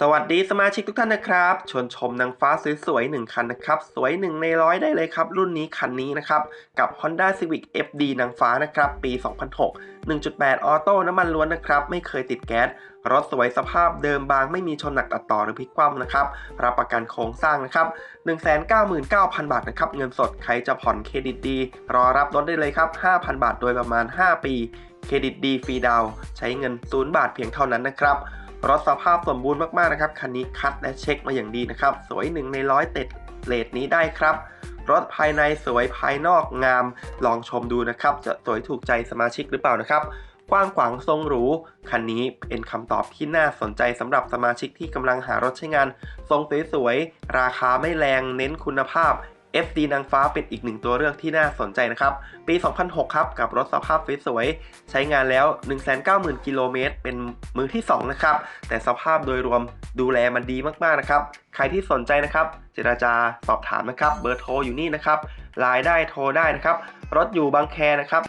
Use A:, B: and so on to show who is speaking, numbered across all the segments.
A: สวัสดีสมาชิกทุกท่านนะครับ ชวนชมนางฟ้าสวยๆหนึ่งคันนะครับ สวยหนึ่งในร้อยได้เลยครับ รุ่นนี้คันนี้นะครับ กับ Honda Civic FD นางฟ้านะครับ ปี 2006 1.8 ออโต้น้ำมันล้วนนะครับ ไม่เคยติดแก๊ส รถสวยสภาพเดิมบางไม่มีชนหนักตัดต่อหรือพลิกคว่ำนะครับ รับประกันโครงสร้างนะครับ 199,000 บาทนะครับ เงินสดใครจะผ่อนเครดิตดี รอรับรถได้เลยครับ 5,000 บาทโดยประมาณ 5 ปี เครดิตดีฟรีดาวใช้เงิน 0 บาทเพียงเท่านั้นนะครับ รถสภาพสมบูรณ์มากๆนะครับ คันนี้คัดและเช็คมาอย่างดีนะครับ สวยหนึ่งในร้อยเต็ดเลทนี้ได้ครับ รถภายในสวยภายนอกงาม ลองชมดูนะครับ จะสวยถูกใจสมาชิกหรือเปล่านะครับ กว้างขวางทรงหรู คันนี้เป็นคำตอบที่น่าสนใจสำหรับสมาชิกที่กำลังหารถใช้งาน ทรงสวยๆ ราคาไม่แรง เน้นคุณภาพ FD นางฟ้าเป็นอีกหนึ่งตัวเลือกที่น่าสนใจนะครับ ปี 2006 ครับกับรถสภาพสวยๆ ใช้งานแล้ว 190,000 กิโลเมตร เป็นมือที่ 2 นะครับ แต่สภาพโดยรวมดูแลมันดีมากๆนะครับ ใครที่สนใจนะครับเจราจาสอบถามนะครับ เบอร์โทรอยู่นี่นะครับไลน์ได้โทรได้นะครับ รถอยู่บางแคนะครับ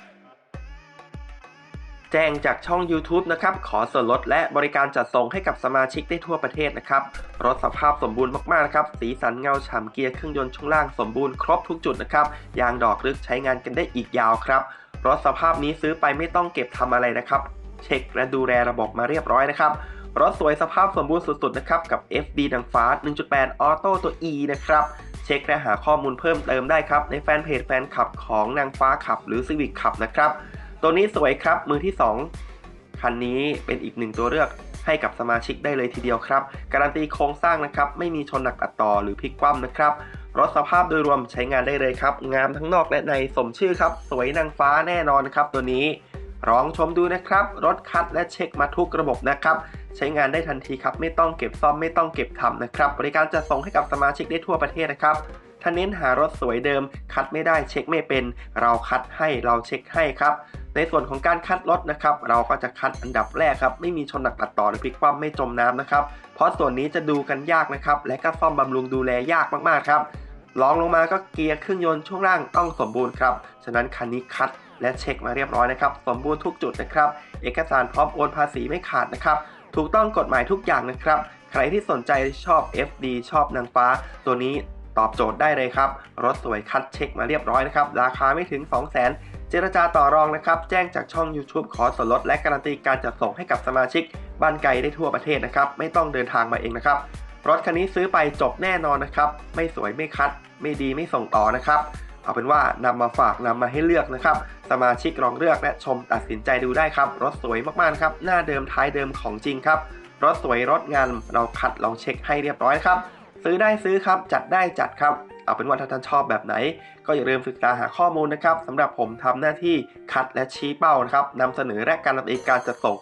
A: แจ้งจากช่อง YouTube นะครับ ขอส่วนลดและบริการจัดส่งให้กับสมาชิกได้ทั่วประเทศนะครับ รถสภาพสมบูรณ์มากๆนะครับ สีสันเงาฉ่ำเกียร์เครื่องยนต์ช่วงล่างสมบูรณ์ครบทุกจุดนะครับ ยางดอกลึกใช้งานกันได้อีกยาวครับ รถสภาพนี้ซื้อไปไม่ต้องเก็บทำอะไรนะครับ เช็คและดูแลระบบมาเรียบร้อยนะครับ รถสวยสภาพสมบูรณ์สุดๆนะครับ กับ FD ดังฟ้า 1.8 ออโต้ตัว E นะครับเช็คและหาข้อมูลเพิ่มเติมได้ครับในแฟนเพจแฟนคลับของนางฟ้าขับหรือ Civic ขับนะครับ ตัวนี้สวยครับมือที่ 2 คันนี้เป็นอีกหนึ่งตัวเลือกให้กับสมาชิกได้เลยทีเดียวครับ การันตีโครงสร้างนะครับไม่มีชนหนักตัดต่อหรือพลิกคว่ำนะครับรถสภาพโดยรวมใช้งานได้เลยครับ งามทั้งนอกและในสมชื่อครับ สวยนางฟ้าแน่นอนครับตัวนี้ลองชมดูนะครับ รถคัดและเช็คมาทุกระบบนะครับ ใช้งานได้ทันทีครับ ไม่ต้องเก็บซ่อมไม่ต้องเก็บทำนะครับ บริการจะส่งให้กับสมาชิกได้ทั่วประเทศนะครับ ถ้าเน้นหารถสวยเดิม คัดไม่ได้เช็คไม่เป็น เราคัดให้เราเช็คให้ครับในส่วนของการคัดรถนะครับ เราก็จะคัดอันดับแรกครับ ไม่มีชนหนักตัดต่อหรือพลิกคว่ำไม่จมน้ำนะครับ เพราะส่วนนี้จะดูกันยากนะครับ และก็ซ่อมบำรุงดูแลยากมากๆครับรองลงมาก็เกียร์เครื่องยนต์ช่วงล่างต้องสมบูรณ์ครับ ฉะนั้นคันนี้คัดและเช็คมาเรียบร้อยนะครับ สมบูรณ์ทุกจุดนะครับ เอกสารพร้อมโอนภาษีไม่ขาดนะครับ ถูกต้องกฎหมายทุกอย่างนะครับ ใครที่สนใจชอบ FD ชอบนางฟ้า ตัวนี้ ตอบโจทย์ได้เลยครับ รถสวยคัดเช็คมาเรียบร้อยนะครับ ราคาไม่ถึง 2 0 0 0 0 0เจรจาต่อรองนะครับ แจ้งจากช่อง YouTube ขอส่วนลดและการันตีการจัดส่งให้กับสมาชิกบ้านไกลได้ทั่วประเทศนะครับ ไม่ต้องเดินทางมาเองนะครับ รถคันนี้ซื้อไปจบแน่นอนนะครับ ไม่สวยไม่คัด ไม่ดีไม่ส่งต่อนะครับ เอาเป็นว่านำมาฝากนำมาให้เลือกนะครับ สมาชิกลองเลือกและชมตัดสินใจดูได้ครับ รถสวยมากๆครับ หน้าเดิมท้ายเดิมของจริงครับ รถสวยรถงานเราคัดเราเช็คให้เรียบร้อยครับ ซื้อได้ซื้อครับจัดได้จัดครับ เอาเป็นว่าถ้าท่านชอบแบบไหน ก็อย่าลืมศึกษาหาข้อมูลนะครับสำหรับผมทำหน้าที่คัดและชี้เป้านะครับนำเสนอและการันตีการจัดส่ง